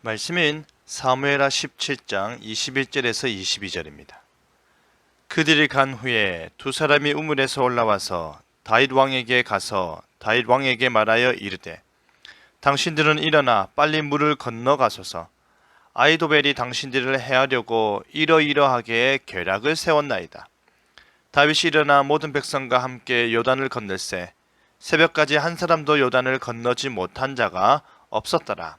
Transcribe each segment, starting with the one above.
말씀인 사무엘하 17장 21절에서 22절입니다. 그들이 간 후에 두 사람이 우물에서 올라와서 다윗 왕에게 가서 다윗 왕에게 말하여 이르되 당신들은 일어나 빨리 물을 건너가소서 아이도벨이 당신들을 해하려고 이러이러하게 계략을 세웠나이다. 다윗이 일어나 모든 백성과 함께 요단을 건널세 새벽까지 한 사람도 요단을 건너지 못한 자가 없었더라.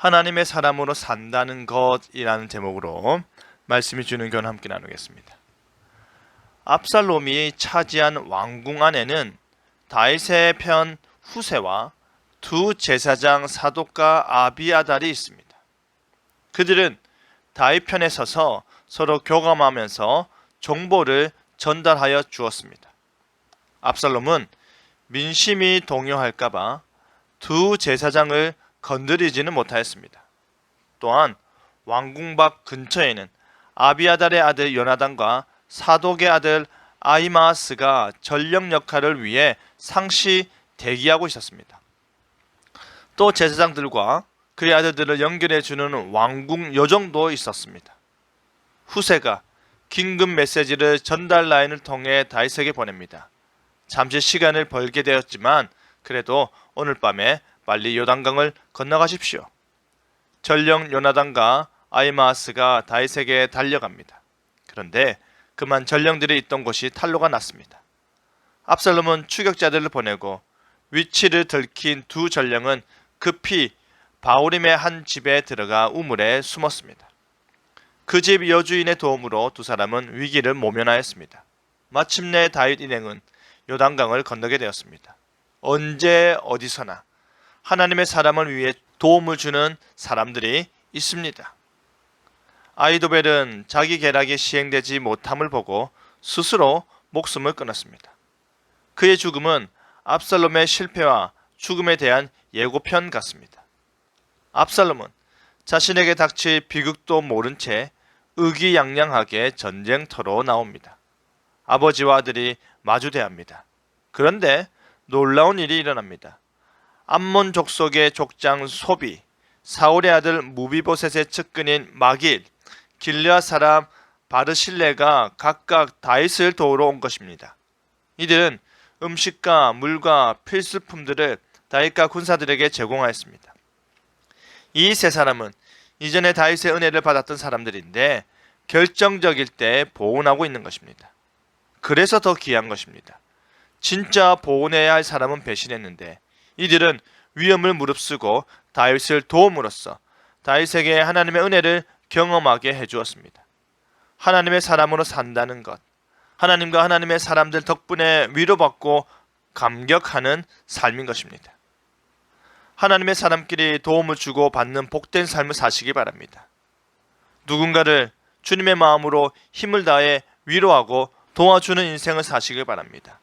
하나님의 사람으로 산다는 것이라는 제목으로 말씀이 주는 교훈 함께 나누겠습니다. 압살롬이 차지한 왕궁 안에는 다윗의 편 후세와 두 제사장 사독과 아비아달이 있습니다. 그들은 다윗 편에 서서 서로 교감하면서 정보를 전달하여 주었습니다. 압살롬은 민심이 동요할까봐 두 제사장을 건드리지는 못하였습니다. 또한 왕궁 밖 근처에는 아비아달의 아들 요나단과 사독의 아들 아이마스가 전령 역할을 위해 상시 대기하고 있었습니다. 또 제사장들과 그의 아들들을 연결해 주는 왕궁 요정도 있었습니다. 후세가 긴급 메시지를 전달 라인을 통해 다윗에게 보냅니다. 잠시 시간을 벌게 되었지만 그래도 오늘 밤에 빨리 요단강을 건너가십시오. 전령 요나단과 아이마스가 다윗에게 달려갑니다. 그런데 그만 전령들이 있던 곳이 탈로가 났습니다. 압살롬은 추격자들을 보내고 위치를 들킨 두 전령은 급히 바오림의 한 집에 들어가 우물에 숨었습니다. 그 집 여주인의 도움으로 두 사람은 위기를 모면하였습니다. 마침내 다윗 인행은 요단강을 건너게 되었습니다. 언제 어디서나 하나님의 사람을 위해 도움을 주는 사람들이 있습니다. 아이도벨은 자기 계략이 시행되지 못함을 보고 스스로 목숨을 끊었습니다. 그의 죽음은 압살롬의 실패와 죽음에 대한 예고편 같습니다. 압살롬은 자신에게 닥칠 비극도 모른 채 의기양양하게 전쟁터로 나옵니다. 아버지와 아들이 마주대합니다. 그런데 놀라운 일이 일어납니다. 암몬 족속의 족장 소비, 사울의 아들 무비보셋의 측근인 마길, 길르앗 사람 바르실레가 각각 다윗을 도우러 온 것입니다. 이들은 음식과 물과 필수품들을 다윗과 군사들에게 제공하였습니다. 이 세 사람은 이전에 다윗의 은혜를 받았던 사람들인데 결정적일 때 보온하고 있는 것입니다. 그래서 더 귀한 것입니다. 진짜 보온해야 할 사람은 배신했는데 이들은 위험을 무릅쓰고 다윗을 도움으로써 다윗에게 하나님의 은혜를 경험하게 해주었습니다. 하나님의 사람으로 산다는 것, 하나님과 하나님의 사람들 덕분에 위로받고 감격하는 삶인 것입니다. 하나님의 사람끼리 도움을 주고 받는 복된 삶을 사시기 바랍니다. 누군가를 주님의 마음으로 힘을 다해 위로하고 도와주는 인생을 사시길 바랍니다.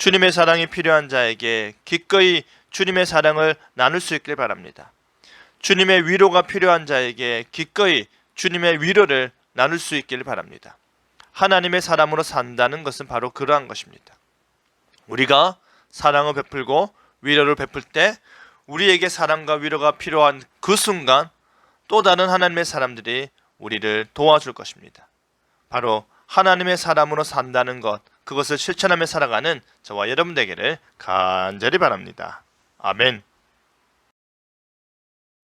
주님의 사랑이 필요한 자에게 기꺼이 주님의 사랑을 나눌 수 있길 바랍니다. 주님의 위로가 필요한 자에게 기꺼이 주님의 위로를 나눌 수 있길 바랍니다. 하나님의 사람으로 산다는 것은 바로 그러한 것입니다. 우리가 사랑을 베풀고 위로를 베풀 때 우리에게 사랑과 위로가 필요한 그 순간 또 다른 하나님의 사람들이 우리를 도와줄 것입니다. 바로 하나님의 사람으로 산다는 것, 그것을 실천하며 살아가는 저와 여러분 되기를 간절히 바랍니다. 아멘.